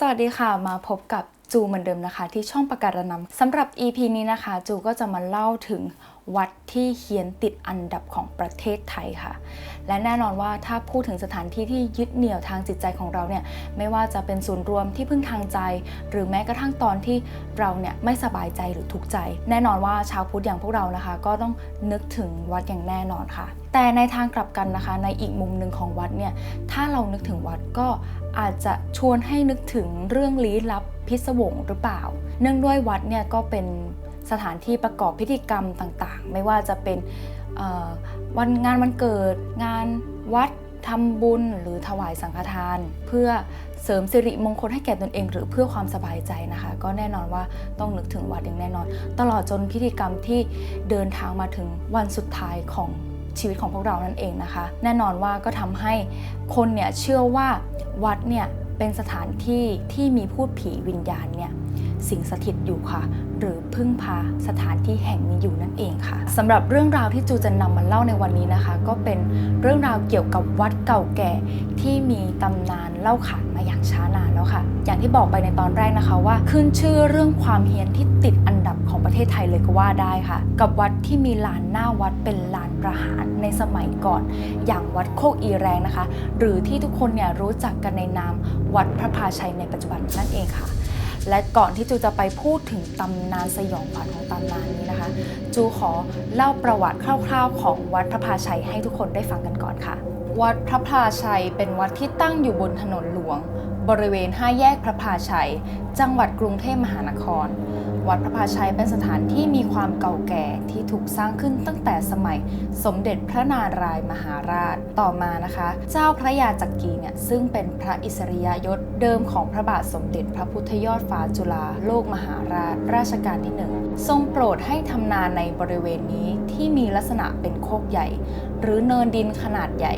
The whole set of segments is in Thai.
สวัสดีค่ะ มาพบกับจูเหมือนเดิมนะคะ ที่ช่องประกาศนำสำหรับ EP นี้นะคะ จูก็จะมาเล่าถึงวัดที่เฮียนติดอันดับของประเทศไทยค่ะ และแน่นอนว่าถ้าพูดถึงสถานที่ที่ยึดเหนี่ยวทางจิตใจของเราเนี่ยไม่ว่าจะเป็นศูนย์รวมที่พึ่งทางใจ หรือแม้กระทั่งตอนที่เราเนี่ยไม่สบายใจหรือทุกข์ใจ แน่นอนว่าชาวพุทธอย่างพวกเรานะคะ ก็ต้องนึกถึงวัดอย่างแน่นอนค่ะ แต่ในทางกลับกันนะคะ ในอีกมุมหนึ่งของวัดเนี่ย ถ้าเรานึกถึงวัดก็อาจจะชวนให้นึกถึงเรื่องลี้ลับพิศวงหรือเปล่า เนื่องด้วยวัดเนี่ยก็เป็นสถานที่ประกอบพิธีกรรมต่างๆ ไม่ว่าจะเป็นวันงานวันเกิด งานวัดทำบุญหรือถวายสังฆทาน เพื่อเสริมสิริมงคลให้แก่ตนเอง หรือเพื่อความสบายใจนะคะ ก็แน่นอนว่าต้องนึกถึงวัดอย่างแน่นอน ตลอดจนพิธีกรรมที่เดินทางมาถึงวันสุดท้ายของ ชีวิตของพวกเรานั่นเองนะคะ แน่นอนว่าก็ทำให้คนเนี่ยเชื่อว่าวัดเนี่ยเป็นสถานที่ที่มีพูดผีวิญญาณเนี่ยสิงสถิตอยู่ค่ะ หรือพึ่งพาสถานที่แห่งนี้อยู่นั่นเองค่ะสำหรับเรื่องราวที่จูจะนำมาเล่าในวันนี้นะคะ ก็เป็นเรื่องราวเกี่ยวกับวัดเก่าแก่ที่มีตำนานเล่าขานมาอย่างช้านานแล้วค่ะ อย่างที่บอกไปในตอนแรกนะคะว่า ขึ้นชื่อเรื่องความเฮี้ยนที่ติดอันดับของประเทศไทยเลยก็ว่าได้ค่ะ กับวัดที่มีลานหน้าวัดเป็นลานประหารในสมัยก่อน อย่างวัดโคกอีแรงนะคะ หรือที่ทุกคนเนี่ยรู้จักกันในนามวัดพระพาชัยในปัจจุบันนั่นเองค่ะ และก่อนที่จูจะไปพูดถึงตำนานสยองขวัญของตำนานนี้นะคะ จูขอเล่าประวัติคร่าวๆ ของวัดพระพาชัยให้ทุกคนได้ฟังกันก่อนค่ะ วัดพระพาชัยเป็นวัดที่ตั้งอยู่บนถนนหลวง บริเวณ 5 แยกพระพาชัย จังหวัดกรุงเทพมหานคร วัดพระพาชัยเป็นสถานที่มีความเก่าแก่ที่ถูกสร้างขึ้นตั้งแต่สมัยสมเด็จพระนารายมหาราชต่อมานะคะ เจ้าพระยาจักรีเนี่ยซึ่งเป็นพระอิสริยยศเดิมของพระบาทสมเด็จพระพุทธยอดฟ้าจุฬาโลกมหาราชราชการที่หนึ่งทรงโปรดให้ทำนาในบริเวณนี้ที่มีลักษณะเป็นโคกใหญ่ หรือเนินดินขนาดใหญ่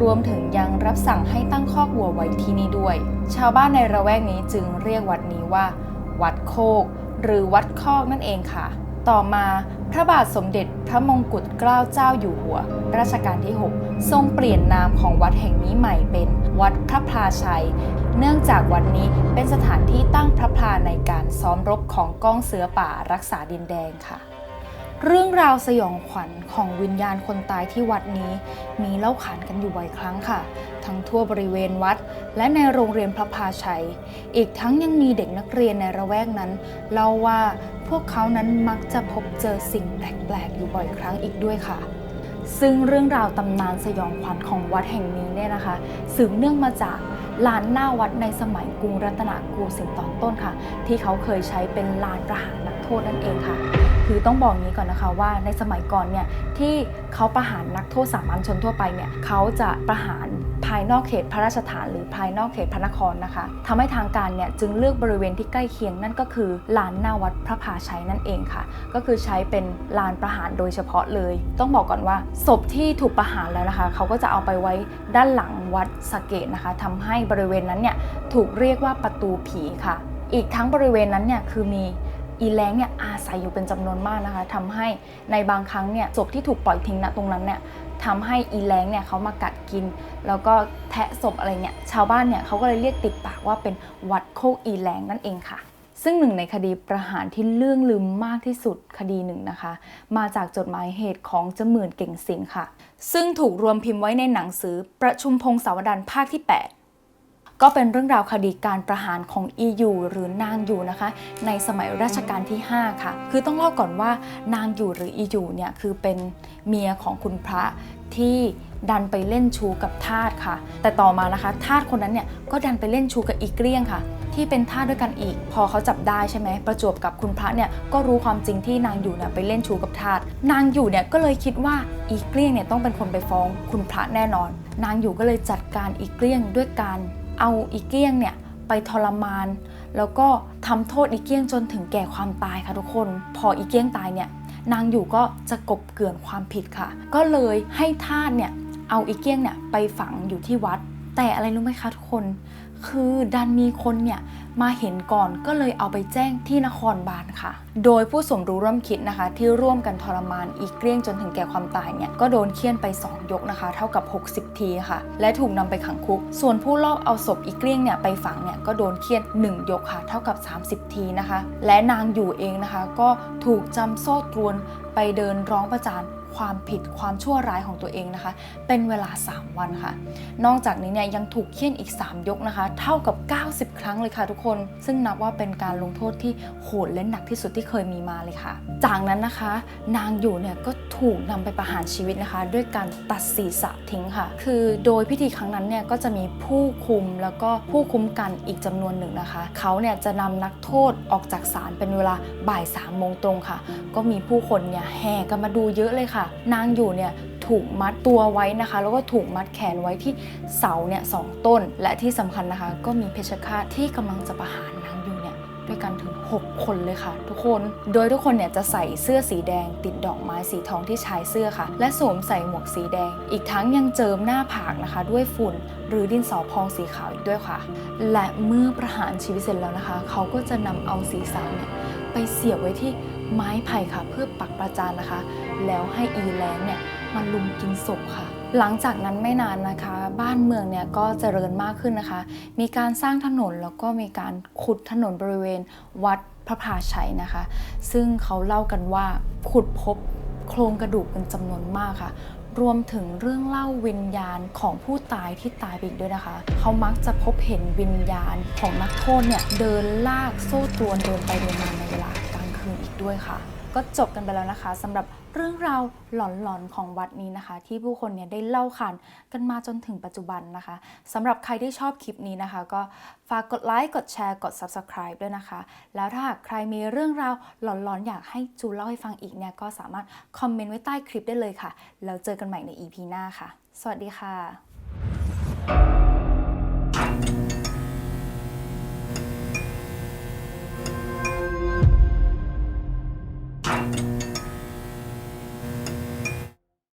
รวมถึงยังรับสั่งให้ตั้งคอกวัวไว้ที่นี่ด้วย ชาวบ้านในระแวกนี้จึงเรียกวัดนี้ว่า วัดโคก หรือวัดคอกนั่นเองค่ะ ต่อมาพระบาทสมเด็จพระมงกุฎเกล้าเจ้าอยู่หัว รัชกาลที่ 6 ทรงเปลี่ยนนามของวัดแห่งนี้ใหม่เป็นวัดพระพลาชัย เนื่องจากวัดนี้เป็นสถานที่ตั้งพระพลาในการซ้อมรบของกองเสือป่ารักษาดินแดนค่ะ เรื่องราวสยองขวัญของวิญญาณคนตายที่วัดนี้ มีเล่าขานกันอยู่บ่อยครั้งค่ะ ทั้งทั่วบริเวณวัด และในโรงเรียนพระพาชัย อีกทั้งยังมีเด็กนักเรียนในระแวกนั้นเล่าว่าพวกเขานั้นมักจะพบเจอสิ่งแปลกๆอยู่บ่อยครั้งอีกด้วยค่ะ ซึ่งเรื่องราวตำนานสยองขวัญของวัดแห่งนี้เนี่ยนะคะ สืบเนื่องมาจากลานหน้าวัดในสมัยกรุงรัตนโกสินทร์ตอนต้นค่ะ ที่เขาเคยใช้เป็นลานประหารนักโทษนั่นเองค่ะ คือต้องบอกงี้ก่อนนะคะว่าในสมัยก่อนเนี่ยที่เขาประหารนักโทษสามัญชนทั่วไปเนี่ยเขาจะประหารภายนอกเขตพระราชฐานหรือภายนอกเขตพระนครนะคะทำให้ทางการเนี่ยจึงเลือกบริเวณที่ใกล้เคียงนั่นก็คือลานหน้าวัดพระพาชัยนั่นเองค่ะ ก็คือใช้เป็นลานประหารโดยเฉพาะเลย ต้องบอกก่อนว่าศพที่ถูกประหารแล้วนะคะ เขาก็จะเอาไปไว้ด้านหลังวัดสเกตนะคะทำให้บริเวณนั้นเนี่ยถูกเรียกว่าประตูผีค่ะ อีกทั้งบริเวณนั้นเนี่ยคือมี อีแรงเนี่ยอาศัยอยู่เป็นจำนวนมากนะคะทำให้ในบางครั้งเนี่ยศพที่ถูกปล่อยทิ้งณตรงนั้นเนี่ยทำให้อีแรงเนี่ยเขามากัดกิน แล้วก็แทะศพอะไรเนี่ยชาวบ้านเนี่ยเขาก็เลยเรียกติดปากว่าเป็นวัดโคกอีแรงนั่นเองค่ะ ซึ่งหนึ่งในคดีประหารที่เรื่องลืมมากที่สุดคดีหนึ่งนะคะ มาจากจดหมายเหตุของเจมื่นเก่งสิงค่ะ ซึ่งถูกรวมพิมพ์ไว้ในหนังสือประชุมพงศาวดารภาคที่ 8 ก็เป็นเรื่องราวคดีการประหารของอียูหรือนางยูนะคะ ในสมัยรัชกาลที่ 5 ค่ะ คือต้องเล่าก่อนว่านางยูหรืออียูเนี่ยคือเป็นเมียของคุณพระที่ดันไปเล่นชูกับทาสค่ะ แต่ต่อมานะคะทาสคนนั้นเนี่ยก็ดันไปเล่นชูกับอีเกลี้ยงค่ะ ที่เป็นทาสด้วยกันอีก พอเขาจับได้ใช่ไหมประจวบกับคุณพระเนี่ยก็รู้ความจริงที่นางอยู่เนี่ยไปเล่นชูกับทาสนางอยู่เนี่ยก็เลยคิดว่าอีเกลี้ยงเนี่ยต้องเป็นคนไปฟ้องคุณพระแน่นอน นางอยู่ก็เลยจัดการอีเกลี้ยงด้วยการ เอาอีเกี้ยงเนี่ยไปทรมาน แล้วก็ทำโทษอีเกี้ยงจนถึงแก่ความตายค่ะทุกคน พออีเกี้ยงตายเนี่ยนางอยู่ก็จะกบเกลื่อนความผิดค่ะ ก็เลยให้ทาสเนี่ยเอาอีเกี้ยงเนี่ยไปฝังอยู่ที่วัด แต่อะไรรู้ไหมคะทุกคน คือดันมีคนเนี่ยมาเห็นก่อนก็เลยเอาไปแจ้งที่นครบาลค่ะ โดยผู้สมรู้ร่วมคิดนะคะ ที่ร่วมกันทรมานอีกเกลี้ยงจนถึงแก่ความตายเนี่ยก็โดนเคี่ยนไป 2 ยกนะคะ เท่ากับ 60 ทีค่ะ และถูกนำไปขังคุก ส่วนผู้ลอบเอาศพอีกเกลี้ยงเนี่ยไปฝังเนี่ยก็โดนเคี่ยน 1 ยกค่ะ เท่ากับ 30 ทีนะคะ และนางอยู่เองนะคะ ก็ถูกจำโซ่ตรวนไปเดินร้องประจาน ความผิดความชั่วร้ายของตัวเองนะคะ เป็นเวลา 3 วันค่ะ นอกจากนี้เนี่ยยังถูกเคี่ยนอีก 3 ยกนะคะ เท่ากับ 90 ครั้งเลยค่ะทุกคน ซึ่งนับว่าเป็นการลงโทษที่โหดและหนักที่สุดที่เคยมีมาเลยค่ะ จากนั้นนะคะ นางอยู่เนี่ยก็ถูกนำไปประหารชีวิตนะคะ ด้วยการตัดศีรษะทิ้งค่ะ คือโดยพิธีครั้งนั้นเนี่ยก็จะมีผู้คุมแล้วก็ผู้คุ้มกันอีกจำนวนหนึ่งนะคะเขาเนี่ยจะนำนักโทษออกจากศาลเป็นเวลาบ่าย3ามโมงตรงค่ะ ก็มีผู้คนเนี่ยแห่กันมาดูเยอะเลยค่ะนางอยู่เนี่ยถูกมัดตัวไว้นะคะ แล้วก็ถูกมัดแขนไว้ที่เสาเนี่ยสองต้น และที่สำคัญนะคะ ก็มีเพชฌฆาตที่กำลังจะประหาร ด้วยกันถึง 6 คนเลยค่ะ ทุกคน โดยทุกคนเนี่ยจะใส่เสื้อสีแดง ติดดอกไม้สีทองที่ชายเสื้อค่ะ และสวมใส่หมวกสีแดง อีกทั้งยังเจิมหน้าผากนะคะ ด้วยฝุ่นหรือดินสอพองสีขาวอีกด้วยค่ะ และเมื่อประหารชีวิตเสร็จแล้วนะคะ เขาก็จะนำเอาศีรษะเนี่ยไปเสียบไว้ที่ไม้ไผ่ค่ะ เพื่อปักประจานนะคะ แล้วให้อีแลนเนี่ยมันลุมกินศพค่ะ หลังจากนั้นไม่นานนะคะ บ้านเมืองเนี่ยก็เจริญมากขึ้นนะคะ มีการสร้างถนนแล้วก็มีการขุดถนนบริเวณวัดพระพาชัยนะคะ ซึ่งเขาเล่ากันว่าขุดพบโครงกระดูกเป็นจำนวนมากค่ะ รวมถึงเรื่องเล่าวิญญาณของผู้ตายที่ตายไปอีกด้วยนะคะ เขามักจะพบเห็นวิญญาณของนักโทษเนี่ยเดินลากโซ่ตรวนเดินไปเดินมาในเวลากลางคืนอีกด้วยค่ะ ก็จบกันไปแล้วนะคะสำหรับเรื่องราวหลอนๆของวัดนี้นะคะ ที่ผู้คนเนี่ยได้เล่าขานกันมาจนถึงปัจจุบันนะคะสำหรับใครที่ชอบคลิปนี้นะคะ ก็ฝากกดไลค์กดแชร์กด Subscribe ด้วยนะคะ แล้วถ้าหากใครมีเรื่องราวหลอนๆ อยากให้จูเล่าให้ฟังอีกเนี่ยก็สามารถคอมเมนต์ไว้ใต้คลิปได้เลยค่ะแล้วเจอกันใหม่ใน EP หน้าค่ะ สวัสดีค่ะ